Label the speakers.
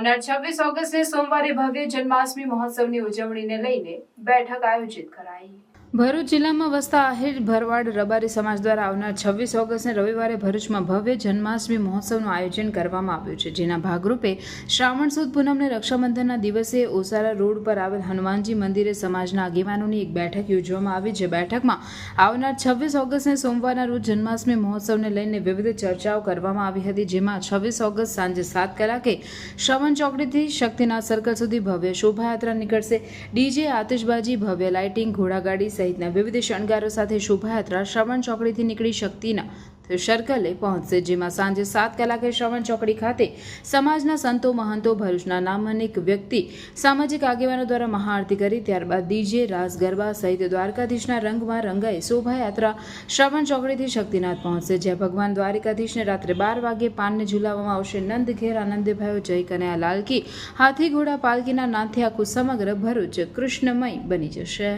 Speaker 1: આવનાર છવ્વીસ ઓગસ્ટે સોમવારે ભવ્ય જન્માષ્ટમી મહોત્સવની ઉજવણીને લઈને બેઠક આયોજિત કરાઈ. ભરૂચ જિલ્લામાં વસતા આહિર ભરવાડ રબારી સમાજ દ્વારા આવનાર છવ્વીસ ઓગસ્ટને રવિવારે ભરૂચમાં ભવ્ય જન્માષ્ટમી મહોત્સવનું આયોજન કરવામાં આવ્યું છે, જેના ભાગરૂપે શ્રાવણ સુદ પૂનમને રક્ષાબંધનના દિવસે ઓસારા રોડ પર આવેલ હનુમાનજી મંદિરે સમાજના આગેવાનોની એક બેઠક યોજવામાં આવી, જે બેઠકમાં આવનાર છવ્વીસ ઓગસ્ટને સોમવારના રોજ જન્માષ્ટમી મહોત્સવને લઈને વિવિધ ચર્ચાઓ કરવામાં આવી હતી, જેમાં છવ્વીસ ઓગસ્ટ સાંજે સાત કલાકે શ્રવણ ચોકડીથી શક્તિનાથ સર્કલ સુધી ભવ્ય શોભાયાત્રા નીકળશે, ડીજે આતિશબાજી, ભવ્ય લાઇટિંગ, ઘોડાગાડી સહિતના વિવિધ શણગારો સાથે શોભાયાત્રા શ્રવણ ચોકડીથી નીકળી શક્તિના સર્કલે પહોંચશે, જેમાં સાંજે સાત કલાકે શ્રવણ ચોકડી ખાતે સમાજના સંતો, મહંતો, ભરૂચના નામનિક વ્યક્તિ, સામાજિક આગેવાનો દ્વારા મહાઆરતી કરી, ત્યારબાદ ડીજે, રાસ, ગરબા સહિત દ્વારકાધીશના રંગમાં રંગાઈ શોભાયાત્રા શ્રવણ ચોકડીથી શક્તિનાથ પહોંચશે, જ્યાં ભગવાન દ્વારિકાધીશને રાત્રે બાર વાગે પાનને ઝુલાવવામાં આવશે, નંદ ઘેર આનંદભાઈઓ જય કનૈયા લાલકી, હાથી ઘોડા પાલકીના નાથે આખું સમગ્ર ભરૂચ કૃષ્ણમય બની જશે.